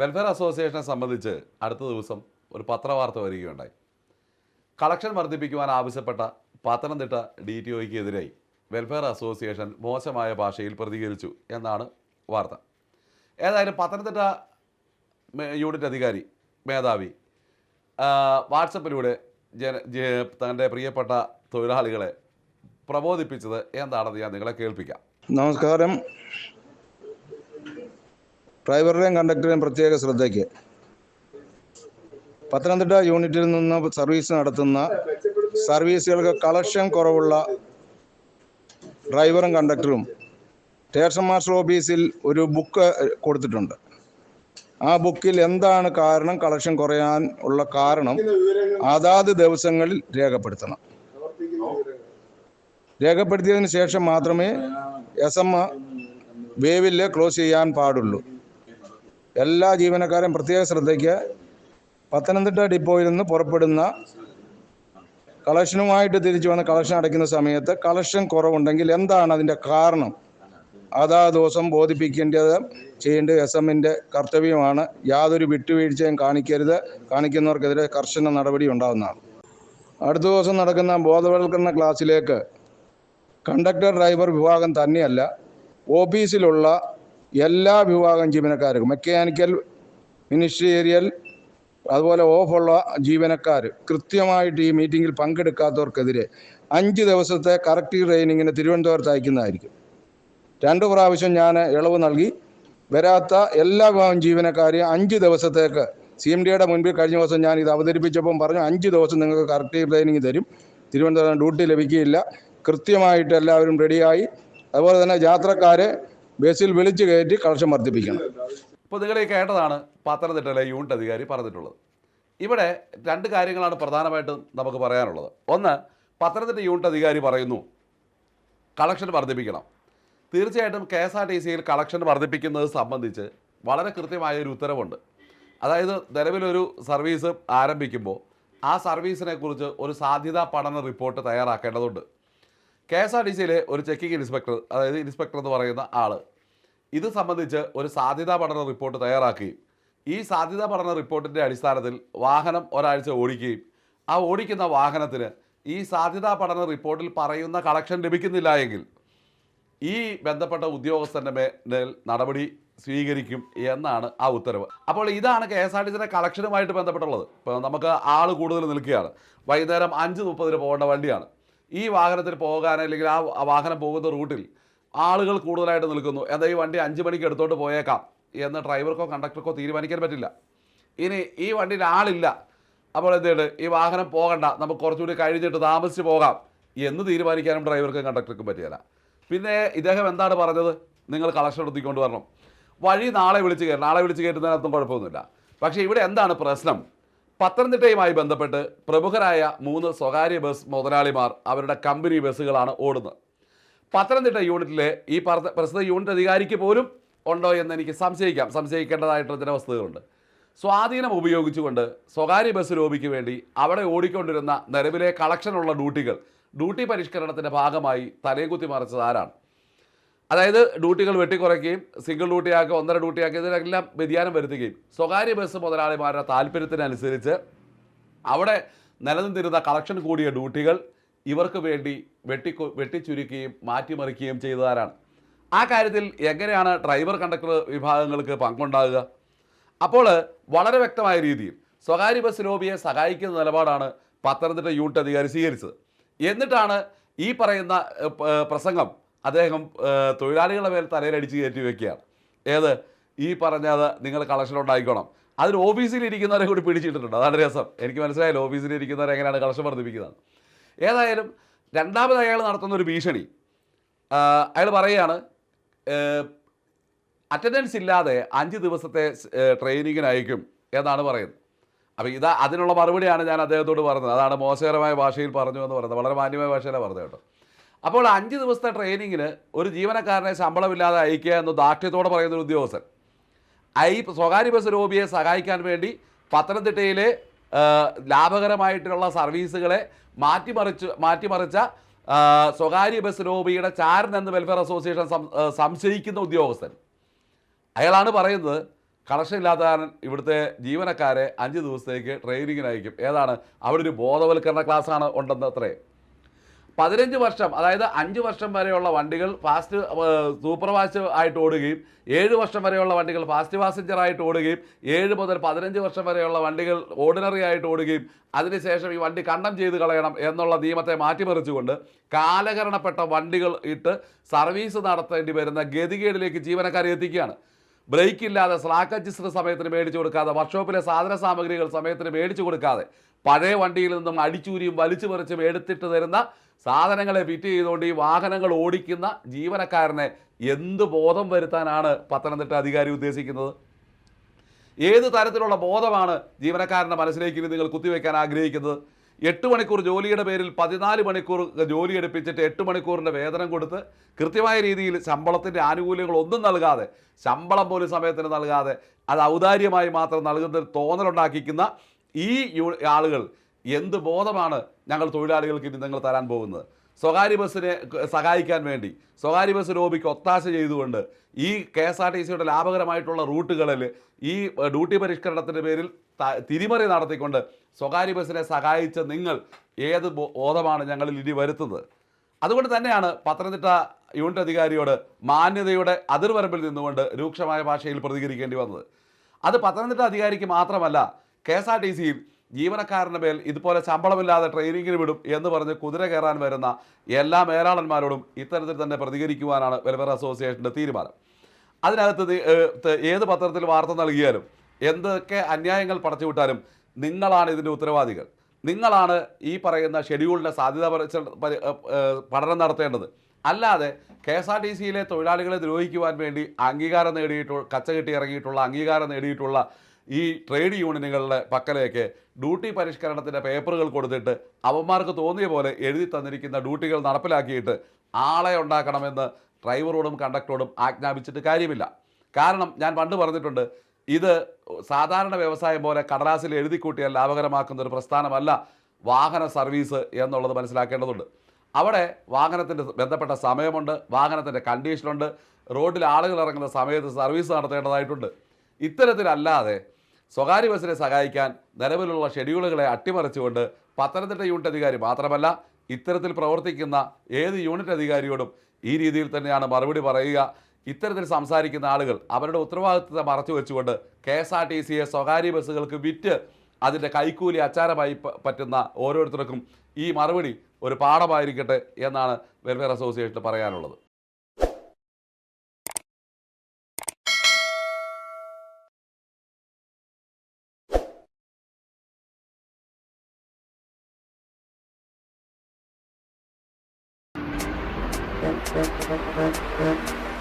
Welfare അസോസിയേഷനെ സംബന്ധിച്ച് അടുത്ത ദിവസം ഒരു പത്രവാർത്ത വരികയുണ്ടായി. കളക്ഷൻ വർദ്ധിപ്പിക്കുവാൻ ആവശ്യപ്പെട്ട പത്തനംതിട്ട ഡി ടി ഒയ്ക്കെതിരായി വെൽഫെയർ അസോസിയേഷൻ മോശമായ ഭാഷയിൽ പ്രതികരിച്ചു എന്നാണ് വാർത്ത. ഏതായാലും പത്തനംതിട്ട യൂണിറ്റ് അധികാരി മേധാവി വാട്സപ്പിലൂടെ ജന തന്റെ പ്രിയപ്പെട്ട തൊഴിലാളികളെ പ്രബോധിപ്പിച്ചത് എന്താണെന്ന് ഞാൻ നിങ്ങളെ കേൾപ്പിക്കാം. നമസ്കാരം. ഡ്രൈവറുടെയും കണ്ടക്ടറുടെയും പ്രത്യേക ശ്രദ്ധയ്ക്ക്. പത്തനംതിട്ട യൂണിറ്റിൽ നിന്ന് സർവീസ് നടത്തുന്ന സർവീസുകൾക്ക് കളക്ഷൻ കുറവുള്ള ഡ്രൈവറും കണ്ടക്ടറും സ്റ്റേഷൻ മാസ്റ്റർ ഓഫീസിൽ ഒരു ബുക്ക് കൊടുത്തിട്ടുണ്ട്. ആ ബുക്കിൽ എന്താണ് കാരണം കളക്ഷൻ കുറയാൻ ഉള്ള കാരണം അതാത് ദിവസങ്ങളിൽ രേഖപ്പെടുത്തണം. രേഖപ്പെടുത്തിയതിന് ശേഷം മാത്രമേ എസ് എം വേവിൽ ക്ലോസ് ചെയ്യാൻ പാടുള്ളൂ. എല്ലാ ജീവനക്കാരും പ്രത്യേക ശ്രദ്ധയ്ക്ക് പത്തനംതിട്ട ഡിപ്പോയിൽ നിന്ന് പുറപ്പെടുന്ന കളക്ഷനുമായിട്ട് തിരിച്ചു വന്ന് കളക്ഷൻ അടയ്ക്കുന്ന സമയത്ത് കളക്ഷൻ കുറവുണ്ടെങ്കിൽ എന്താണ് അതിന്റെ കാരണം? അതാ ദിവസം ബോധിപ്പിക്കേണ്ടത് ചെയ്യേണ്ടത് എസ് എമ്മിന്റെ കർത്തവ്യമാണ്. യാതൊരു വിട്ടുവീഴ്ചയും കാണിക്കരുത്. കാണിക്കുന്നവർക്കെതിരെ കർശന നടപടി ഉണ്ടാകുന്നതാണ്. അടുത്ത ദിവസം നടക്കുന്ന ബോധവൽക്കരണ ക്ലാസ്സിലേക്ക് കണ്ടക്ടർ ഡ്രൈവർ വിഭാഗം തന്നെയല്ല ഓഫീസിലുള്ള എല്ലാ വിഭാഗം ജീവനക്കാർക്കും മെക്കാനിക്കൽ മിനിസ്റ്റീരിയൽ അതുപോലെ ഓഫുള്ള ജീവനക്കാർ കൃത്യമായിട്ട് ഈ മീറ്റിങ്ങിൽ പങ്കെടുക്കാത്തവർക്കെതിരെ അഞ്ച് ദിവസത്തെ കറക്റ്റീവ് ട്രെയിനിങ്ങിന് തിരുവനന്തപുരത്ത് അയക്കുന്നതായിരിക്കും. രണ്ട് പ്രാവശ്യം ഞാൻ ഇളവ് നൽകി. വരാത്ത എല്ലാ വിഭാഗം ജീവനക്കാരെയും അഞ്ച് ദിവസത്തേക്ക് സി എം ഡിയുടെ മുൻപിൽ കഴിഞ്ഞ ദിവസം ഞാൻ ഇത് അവതരിപ്പിച്ചപ്പം പറഞ്ഞു അഞ്ച് ദിവസം നിങ്ങൾക്ക് കറക്റ്റീവ് ട്രെയിനിങ് തരും. തിരുവനന്തപുരം ഡ്യൂട്ടി ലഭിക്കുകയില്ല. കൃത്യമായിട്ട് എല്ലാവരും റെഡിയായി അതുപോലെ തന്നെ യാത്രക്കാരെ ബസ്സിൽ വിളിച്ചു കയറ്റി കളക്ഷൻ വർദ്ധിപ്പിക്കണം. ഇപ്പോൾ നിങ്ങൾ ഈ കേട്ടതാണ് പത്തനംതിട്ടയിലെ യൂണിറ്റ് അധികാരി പറഞ്ഞിട്ടുള്ളത്. ഇവിടെ രണ്ട് കാര്യങ്ങളാണ് പ്രധാനമായിട്ടും നമുക്ക് പറയാനുള്ളത്. ഒന്ന് പത്തനംതിട്ട യൂണിറ്റ് അധികാരി പറയുന്നു കളക്ഷൻ വർദ്ധിപ്പിക്കണം. തീർച്ചയായിട്ടും കെ എസ് ആർ ടി സിയിൽ കളക്ഷൻ വർദ്ധിപ്പിക്കുന്നത് സംബന്ധിച്ച് വളരെ കൃത്യമായ ഒരു ഉത്തരവുണ്ട്. അതായത് നിലവിലൊരു സർവീസ് ആരംഭിക്കുമ്പോൾ ആ സർവീസിനെക്കുറിച്ച് ഒരു സാധ്യതാ പഠന റിപ്പോർട്ട് തയ്യാറാക്കേണ്ടതുണ്ട്. കെ എസ് ആർ ടി സിയിലെ ഒരു ചെക്കിംഗ് ഇൻസ്പെക്ടർ അതായത് ഇൻസ്പെക്ടർ എന്ന് പറയുന്ന ആൾ ഇത് സംബന്ധിച്ച് ഒരു സാധ്യതാ പഠന റിപ്പോർട്ട് തയ്യാറാക്കി. ഈ സാധ്യതാ പഠന റിപ്പോർട്ടിന്റെ അടിസ്ഥാനത്തിൽ വാഹനം ഒരാഴ്ച ഓടിക്കുകയും ആ ഓടിക്കുന്ന വാഹനത്തിന് ഈ സാധ്യതാ പഠന റിപ്പോർട്ടിൽ പറയുന്ന കളക്ഷൻ ലഭിക്കുന്നില്ല എങ്കിൽ ഈ ബന്ധപ്പെട്ട ഉദ്യോഗസ്ഥന്റെ മേൽ നടപടി സ്വീകരിക്കും എന്നാണ് ആ ഉത്തരവ്. അപ്പോൾ ഇതാണ് കെ എസ് ആർ ടി സിയുടെ കളക്ഷനുമായിട്ട് ബന്ധപ്പെട്ടുള്ളത്. ഇപ്പോൾ നമുക്ക് ആൾ കൂടുതൽ നിൽക്കുകയാണ്. വൈകുന്നേരം അഞ്ച് മുപ്പതിന് പോകേണ്ട വണ്ടിയാണ്. ഈ വാഹനത്തിൽ പോകാൻ അല്ലെങ്കിൽ ആ വാഹനം പോകുന്ന റൂട്ടിൽ ആളുകൾ കൂടുതലായിട്ട് നിൽക്കുന്നു. എന്നാൽ ഈ വണ്ടി അഞ്ച് മണിക്ക് എടുത്തോണ്ട് പോയേക്കാം എന്ന് ഡ്രൈവർക്കോ കണ്ടക്ടർക്കോ തീരുമാനിക്കാൻ പറ്റില്ല. ഇനി ഈ വണ്ടിയിൽ ആളില്ല. അപ്പോൾ എന്തുണ്ട് ഈ വാഹനം പോകണ്ട. നമുക്ക് കുറച്ചുകൂടി കഴിഞ്ഞിട്ട് താമസിച്ച് പോകാം എന്ന് തീരുമാനിക്കാനും ഡ്രൈവർക്കും കണ്ടക്ടർക്കും പറ്റിയല്ല. പിന്നെ ഇദ്ദേഹം എന്താണ് പറഞ്ഞത്? നിങ്ങൾ കളക്ഷൻ എടുത്തിക്കൊണ്ട് വരണം. വഴി നാളെ വിളിച്ച് കയറി നാളെ വിളിച്ച് കയറ്റുന്നതിനകത്തും കുഴപ്പമൊന്നുമില്ല. പക്ഷേ ഇവിടെ എന്താണ് പ്രശ്നം? പത്തനംതിട്ടയുമായി ബന്ധപ്പെട്ട് പ്രമുഖരായ മൂന്ന് സ്വകാര്യ ബസ് മുതലാളിമാർ അവരുടെ കമ്പനി ബസ്സുകളാണ് ഓടുന്നത്. പത്തനംതിട്ട യൂണിറ്റിലെ ഈ പ്രസിദ്ധ യൂണിറ്റ് അധികാരിക്ക് പോലും ഉണ്ടോ എന്ന് എനിക്ക് സംശയിക്കാം. സംശയിക്കേണ്ടതായിട്ടുള്ള ചില വസ്തുതകളുണ്ട്. സ്വാധീനം ഉപയോഗിച്ചുകൊണ്ട് സ്വകാര്യ ബസ് ലോബിക്ക് വേണ്ടി അവിടെ ഓടിക്കൊണ്ടിരുന്ന നിലവിലെ കളക്ഷനുള്ള ഡ്യൂട്ടികൾ ഡ്യൂട്ടി പരിഷ്കരണത്തിന്റെ ഭാഗമായി തലയെക്കുത്തി മറിച്ചത് ആരാണ്? അതായത് ഡ്യൂട്ടികൾ വെട്ടിക്കുറയ്ക്കുകയും സിംഗിൾ ഡ്യൂട്ടിയാക്കി ഒന്നര ഡ്യൂട്ടിയാക്കി ഇതിനെല്ലാം വ്യതിയാനം വരുത്തുകയും. സ്വകാര്യ ബസ് മുതലാളിമാരുടെ താല്പര്യത്തിനനുസരിച്ച് അവിടെ നിലനിന്നിരുന്ന കളക്ഷൻ കൂടിയ ഡ്യൂട്ടികൾ ഇവർക്ക് വേണ്ടി വെട്ടി വെട്ടിച്ചുരുക്കുകയും മാറ്റിമറിക്കുകയും ചെയ്തതാരാണ്. ആ കാര്യത്തിൽ എങ്ങനെയാണ് ഡ്രൈവർ കണ്ടക്ടർ വിഭാഗങ്ങൾക്ക് പങ്കുണ്ടാകുക? അപ്പോൾ വളരെ വ്യക്തമായ രീതിയിൽ സ്വകാര്യ ബസ് ലോബിയെ സഹായിക്കുന്ന നിലപാടാണ് പത്തനംതിട്ട യൂണിറ്റ് അധികാരി സ്വീകരിച്ചത്. എന്നിട്ടാണ് ഈ പറയുന്ന പ്രസംഗം അദ്ദേഹം തൊഴിലാളികളുടെ മേൽ തലയിലടിച്ച് കയറ്റി വെക്കുകയാണ്. ഏത്? ഈ പറഞ്ഞത് നിങ്ങൾ കളക്ഷൻ ഉണ്ടായിക്കോണം അതിന് ഓഫീസിൽ ഇരിക്കുന്നവരെ കൂടി പിടിച്ചിട്ടിട്ടുണ്ട്. അതാണ് രസം. എനിക്ക് മനസ്സിലായാലും ഓഫീസിൽ ഇരിക്കുന്നവരെ എങ്ങനെയാണ് കളക്ഷൻ വർദ്ധിപ്പിക്കുന്നത്. ഏതായാലും രണ്ടാമത് അയാൾ നടത്തുന്ന ഒരു ഭീഷണി. അയാൾ പറയുകയാണ് അറ്റൻഡൻസ് ഇല്ലാതെ അഞ്ച് ദിവസത്തെ ട്രെയിനിങ്ങിന് അയക്കും എന്നാണ് പറയുന്നത്. അപ്പോൾ ഇതാ അതിനുള്ള മറുപടിയാണ് ഞാൻ അദ്ദേഹത്തോട് പറഞ്ഞത്. അതാണ് മോശകരമായ ഭാഷയിൽ പറഞ്ഞു എന്ന് പറയുന്നത്. വളരെ മാന്യമായ ഭാഷയിലാണ് പറഞ്ഞത് കേട്ടോ. അപ്പോൾ അഞ്ച് ദിവസത്തെ ട്രെയിനിങ്ങിന് ഒരു ജീവനക്കാരനെ ശമ്പളമില്ലാതെ അയക്കുക എന്ന് ദാർഢ്യത്തോടെ പറയുന്ന ഒരു ഉദ്യോഗസ്ഥൻ. ഐ സ്വകാര്യ ബസ് ലോബിയെ സഹായിക്കാൻ വേണ്ടി പത്തനംതിട്ടയിലെ ലാഭകരമായിട്ടുള്ള സർവീസുകളെ മാറ്റിമറിച്ച് മാറ്റിമറിച്ച സ്വകാര്യ ബസ് ലോബിയുടെ ചാരൻ എന്ന് വെൽഫെയർ അസോസിയേഷൻ സംശയിക്കുന്ന ഉദ്യോഗസ്ഥൻ. അയാളാണ് പറയുന്നത് കണക്ഷൻ ഇല്ലാത്ത കാരണം ഇവിടുത്തെ ജീവനക്കാരെ അഞ്ച് ദിവസത്തേക്ക് ട്രെയിനിങ്ങിന് അയക്കും. ഏതാണ്? അവിടെ ഒരു ബോധവൽക്കരണ ക്ലാസ്സാണ് ഉണ്ടെന്ന് അത്രേ. പതിനഞ്ച് വർഷം അതായത് അഞ്ച് വർഷം വരെയുള്ള വണ്ടികൾ ഫാസ്റ്റ് സൂപ്പർ ഫാസ്റ്റ് ആയിട്ട് ഓടുകയും ഏഴ് വർഷം വരെയുള്ള വണ്ടികൾ ഫാസ്റ്റ് പാസഞ്ചർ ആയിട്ട് ഓടുകയും ഏഴ് മുതൽ പതിനഞ്ച് വർഷം വരെയുള്ള വണ്ടികൾ ഓർഡിനറി ആയിട്ട് ഓടുകയും അതിനുശേഷം ഈ വണ്ടി കണ്ടം ചെയ്ത് കളയണം എന്നുള്ള നിയമത്തെ മാറ്റിമറിച്ചുകൊണ്ട് കാലഹരണപ്പെട്ട വണ്ടികൾ ഇട്ട് സർവീസ് നടത്തേണ്ടി വരുന്ന ഗതികേടിലേക്ക് ജീവനക്കാരെ എത്തിക്കുകയാണ്. ബ്രേക്ക് ഇല്ലാതെ സ്ലാക്ക് അഡ്ജസ്റ്റർ സമയത്തിന് മേടിച്ചു കൊടുക്കാതെ വർക്ക്ഷോപ്പിലെ സാധന സാമഗ്രികൾ സമയത്തിന് മേടിച്ചു കൊടുക്കാതെ പഴയ വണ്ടിയിൽ നിന്നും അടിച്ചൂരിയും വലിച്ചു പറിച്ചും എടുത്തിട്ട് തരുന്ന സാധനങ്ങളെ ഫിറ്റ് ചെയ്തുകൊണ്ട് ഈ വാഹനങ്ങൾ ഓടിക്കുന്ന ജീവനക്കാരനെ എന്ത് ബോധം വരുത്താനാണ് പത്തനംതിട്ട അധികാരി ഉദ്ദേശിക്കുന്നത്? ഏത് തരത്തിലുള്ള ബോധമാണ് ജീവനക്കാരന്റെ മനസ്സിലേക്ക് നിങ്ങൾ കുത്തിവെക്കാൻ ആഗ്രഹിക്കുന്നത്? എട്ട് മണിക്കൂർ ജോലിയുടെ പേരിൽ പതിനാല് മണിക്കൂർ ജോലി എടുപ്പിച്ചിട്ട് എട്ട് മണിക്കൂറിന്റെ വേതനം കൊടുത്ത് കൃത്യമായ രീതിയിൽ ശമ്പളത്തിന്റെ ആനുകൂല്യങ്ങൾ ഒന്നും നൽകാതെ ശമ്പളം പോലും സമയത്തിന് നൽകാതെ അത് ഔദാര്യമായി മാത്രം നൽകുന്ന തോന്നലുണ്ടാക്കിക്കുന്ന ഈ ആളുകൾ എന്ത് ബോധമാണ് ഞങ്ങൾ തൊഴിലാളികൾക്ക് ഇനി നിങ്ങൾ തരാൻ പോകുന്നത്? സ്വകാര്യ ബസ്സിനെ സഹായിക്കാൻ വേണ്ടി. സ്വകാര്യ ബസ് ലോബിക്ക് ഒത്താശ ചെയ്തുകൊണ്ട് ഈ കെ എസ് ആർ ടി സിയുടെ ലാഭകരമായിട്ടുള്ള റൂട്ടുകളിൽ ഈ ഡ്യൂട്ടി പരിഷ്കരണത്തിന്റെ പേരിൽ തിരിമറി നടത്തിക്കൊണ്ട് സ്വകാര്യ ബസ്സിനെ സഹായിച്ച നിങ്ങൾ ഏത് ബോധമാണ് ഞങ്ങളിൽ ഇനി വരുത്തുന്നത്? അതുകൊണ്ട് തന്നെയാണ് പത്തനംതിട്ട യൂണിറ്റ് അധികാരിയോട് മാന്യതയുടെ അതിർവരമ്പിൽ നിന്നുകൊണ്ട് രൂക്ഷമായ ഭാഷയിൽ പ്രതികരിക്കേണ്ടി വന്നത്. അത് പത്തനംതിട്ട അധികാരിക്ക് മാത്രമല്ല കെ എസ് ആർ ടി സിയിൽ ജീവനക്കാരന്റെ മേൽ ഇതുപോലെ ശമ്പളമില്ലാതെ ട്രെയിനിങ്ങിന് വിടും എന്ന് പറഞ്ഞ് കുതിര കയറാൻ വരുന്ന എല്ലാ മേലാളന്മാരോടും ഇത്തരത്തിൽ തന്നെ പ്രതികരിക്കുവാനാണ് വെൽഫെയർ അസോസിയേഷന്റെ തീരുമാനം. അതിനകത്ത് ഏത് പത്രത്തിൽ വാർത്ത നൽകിയാലും എന്തൊക്കെ അന്യായങ്ങൾ പടച്ചുവിട്ടാലും നിങ്ങളാണ് ഇതിന്റെ ഉത്തരവാദികൾ. നിങ്ങളാണ് ഈ പറയുന്ന ഷെഡ്യൂളിന്റെ സാധ്യത പഠനം നടത്തേണ്ടത്. അല്ലാതെ കെ എസ് ആർ ടി സിയിലെ തൊഴിലാളികളെ ദ്രോഹിക്കുവാൻ വേണ്ടി അംഗീകാരം നേടിയിട്ടുള്ള കച്ചകെട്ടി ഇറങ്ങിയിട്ടുള്ള അംഗീകാരം നേടിയിട്ടുള്ള ഈ ട്രേഡ് യൂണിയനുകളുടെ പക്കലേക്ക് ഡ്യൂട്ടി പരിഷ്കരണത്തിന്റെ പേപ്പറുകൾ കൊടുത്തിട്ട് അവന്മാർക്ക് തോന്നിയ പോലെ എഴുതി തന്നിരിക്കുന്ന ഡ്യൂട്ടികൾ നടപ്പിലാക്കിയിട്ട് ആളെ ഉണ്ടാക്കണമെന്ന് ഡ്രൈവറോടും കണ്ടക്ടറോടും ആജ്ഞാപിച്ചിട്ട് കാര്യമില്ല. കാരണം ഞാൻ പണ്ട് പറഞ്ഞിട്ടുണ്ട് ഇത് സാധാരണ വ്യവസായം പോലെ കടലാസിൽ എഴുതി കൂട്ടിയാൽ ലാഭകരമാക്കുന്ന ഒരു പ്രസ്ഥാനമല്ല വാഹന സർവീസ് എന്നുള്ളത് മനസ്സിലാക്കേണ്ടതുണ്ട്. അവിടെ വാഹനത്തിന്റെ ബന്ധപ്പെട്ട സമയമുണ്ട് വാഹനത്തിന്റെ കണ്ടീഷനുണ്ട് റോഡിൽ ആളുകൾ ഇറങ്ങുന്ന സമയത്ത് സർവീസ് നടത്തേണ്ടതായിട്ടുണ്ട്. ഇത്തരത്തിലല്ലാതെ സ്വകാര്യ ബസ്സിനെ സഹായിക്കാൻ നിലവിലുള്ള ഷെഡ്യൂളുകളെ അട്ടിമറിച്ചുകൊണ്ട് പത്തനംതിട്ട യൂണിറ്റ് അധികാരി മാത്രമല്ല ഇത്തരത്തിൽ പ്രവർത്തിക്കുന്ന ഏത് യൂണിറ്റ് അധികാരിയോടും ഈ രീതിയിൽ തന്നെയാണ് മറുപടി പറയുക. ഇത്തരത്തിൽ സംസാരിക്കുന്ന ആളുകൾ അവരുടെ ഉത്തരവാദിത്വത്തെ മറച്ചു വെച്ചുകൊണ്ട് കെ എസ് ആർ ടി സിയെ സ്വകാര്യ ബസ്സുകൾക്ക് വിറ്റ് അതിന്റെ കൈക്കൂലി അച്ചാരമായി പറ്റുന്ന ഓരോരുത്തർക്കും ഈ മറുപടി ഒരു പാഠമായിരിക്കട്ടെ എന്നാണ് വെൽഫെയർ അസോസിയേഷന് പറയാനുള്ളത്. Thank you.